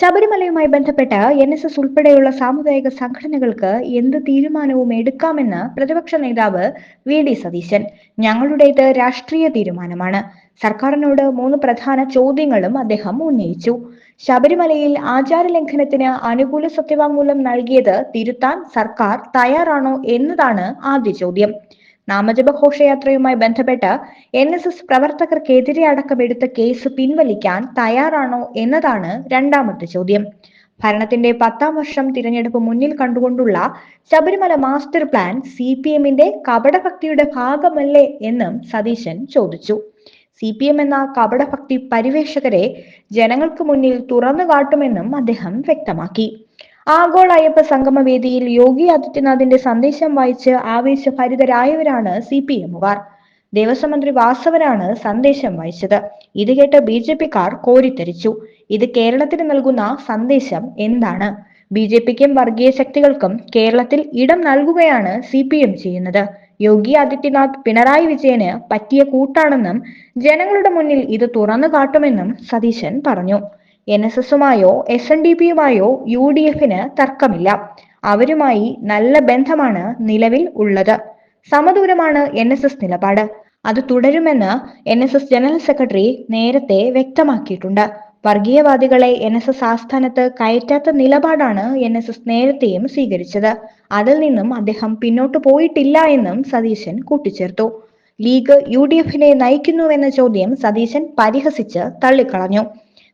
ശബരിമലയുമായി ബന്ധപ്പെട്ട് N S S ഉൾപ്പെടെയുള്ള സാമുദായിക സംഘടനകൾക്ക് എന്ത് തീരുമാനവും എടുക്കാമെന്ന് പ്രതിപക്ഷ നേതാവ് വി ഡി സതീശൻ. ഞങ്ങളുടേത് രാഷ്ട്രീയ തീരുമാനമാണ്. സർക്കാരിനോട് മൂന്ന് പ്രധാന ചോദ്യങ്ങളും അദ്ദേഹം ഉന്നയിച്ചു. ശബരിമലയിൽ ആചാര ലംഘനത്തിന് അനുകൂല സത്യവാങ്മൂലം നൽകിയത് തിരുത്താൻ സർക്കാർ തയ്യാറാണോ എന്നതാണ് ആദ്യ ചോദ്യം. നാമജപ ഘോഷയാത്രയുമായി ബന്ധപ്പെട്ട് എൻ എസ് എസ് പ്രവർത്തകർക്കെതിരെ അടക്കം എടുത്ത കേസ് പിൻവലിക്കാൻ തയ്യാറാണോ എന്നതാണ് രണ്ടാമത്തെ ചോദ്യം. ഭരണത്തിന്റെ പത്താം വർഷം തിരഞ്ഞെടുപ്പ് മുന്നിൽ കണ്ടുകൊണ്ടുള്ള Sabarimala master plan C P എമ്മിന്റെ കപടഭക്തിയുടെ ഭാഗമല്ലേ എന്നും സതീശൻ ചോദിച്ചു. സി പി എം എന്ന കപടഭക്തി പരിവേഷകരെ ജനങ്ങൾക്ക് മുന്നിൽ തുറന്നു കാട്ടുമെന്നും അദ്ദേഹം വ്യക്തമാക്കി. ആഗോള അയ്യപ്പ സംഗമ വേദിയിൽ യോഗി ആദിത്യനാഥിന്റെ സന്ദേശം വായിച്ച് ആവേശഭരിതരായവരാണ് സി പി എമ്മുകാർ. ദേവസ്വം മന്ത്രി വാസവനാണ് സന്ദേശം വായിച്ചത്. ഇത് കേട്ട് ബി ജെ പിക്കാർ കോരിത്തരിച്ചു ഇത് കേരളത്തിന് നൽകുന്ന സന്ദേശം എന്താണ്? ബി ജെ പിക്കും വർഗീയ ശക്തികൾക്കും കേരളത്തിൽ ഇടം നൽകുകയാണ് സി പി എം ചെയ്യുന്നത്. യോഗി ആദിത്യനാഥ് പിണറായി വിജയന് പറ്റിയ കൂട്ടാണെന്നും ജനങ്ങളുടെ മുന്നിൽ ഇത് തുറന്നു കാട്ടുമെന്നും സതീശൻ പറഞ്ഞു. എൻ എസ് എസുമായോ എസ് എൻ ഡി പിയുമായോ യു ഡി എഫിന് തർക്കമില്ല. അവരുമായി നല്ല ബന്ധമാണ് നിലവിൽ ഉള്ളത്. സമദൂരമാണ് എൻ എസ് എസ് നിലപാട്. അത് തുടരുമെന്ന് N S S general secretary നേരത്തെ വ്യക്തമാക്കിയിട്ടുണ്ട്. വർഗീയവാദികളെ എൻ എസ് എസ് ആസ്ഥാനത്ത് കയറ്റാത്ത നിലപാടാണ് എൻ എസ് എസ് നേരത്തെയും സ്വീകരിച്ചത്. അതിൽ നിന്നും അദ്ദേഹം പിന്നോട്ട് പോയിട്ടില്ല എന്നും സതീശൻ കൂട്ടിച്ചേർത്തു. ലീഗ് യു ഡി എഫിനെ നയിക്കുന്നുവെന്ന ചോദ്യം സതീശൻ പരിഹസിച്ച് തള്ളിക്കളഞ്ഞു.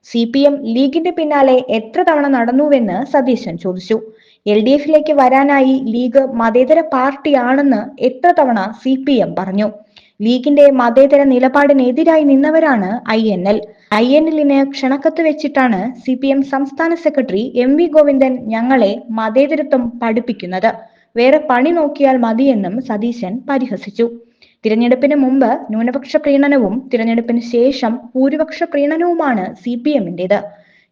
സി പി എം ലീഗിന്റെ പിന്നാലെ എത്ര തവണ നടന്നുവെന്ന് സതീശൻ ചോദിച്ചു. എൽ ഡി എഫിലേക്ക് വരാനായി ലീഗ് മതേതര പാർട്ടിയാണെന്ന് എത്ര തവണ സി പി എം പറഞ്ഞു. ലീഗിന്റെ മതേതര നിലപാടിനെതിരായി നിന്നവരാണ് I N L. I N എല്ലിന് ക്ഷണക്കത്ത് വെച്ചിട്ടാണ് സി പി എം സംസ്ഥാന സെക്രട്ടറി എം വി ഗോവിന്ദൻ ഞങ്ങളെ മതേതരത്വം പഠിപ്പിക്കുന്നത്. വേറെ പണി നോക്കിയാൽ മതിയെന്നും സതീശൻ പരിഹസിച്ചു. തിരഞ്ഞെടുപ്പിന് മുമ്പ് ന്യൂനപക്ഷ പ്രീണനവും തിരഞ്ഞെടുപ്പിന് ശേഷം ഭൂരിപക്ഷ പ്രീണനവുമാണ് സി പി എമ്മിന്റെത്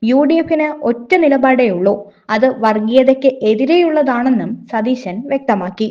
യു ഡി എഫിന് ഒറ്റ നിലപാടേ ഉള്ളൂ. അത് വർഗീയതയ്ക്ക് എതിരെയുള്ളതാണെന്നും സതീശൻ വ്യക്തമാക്കി.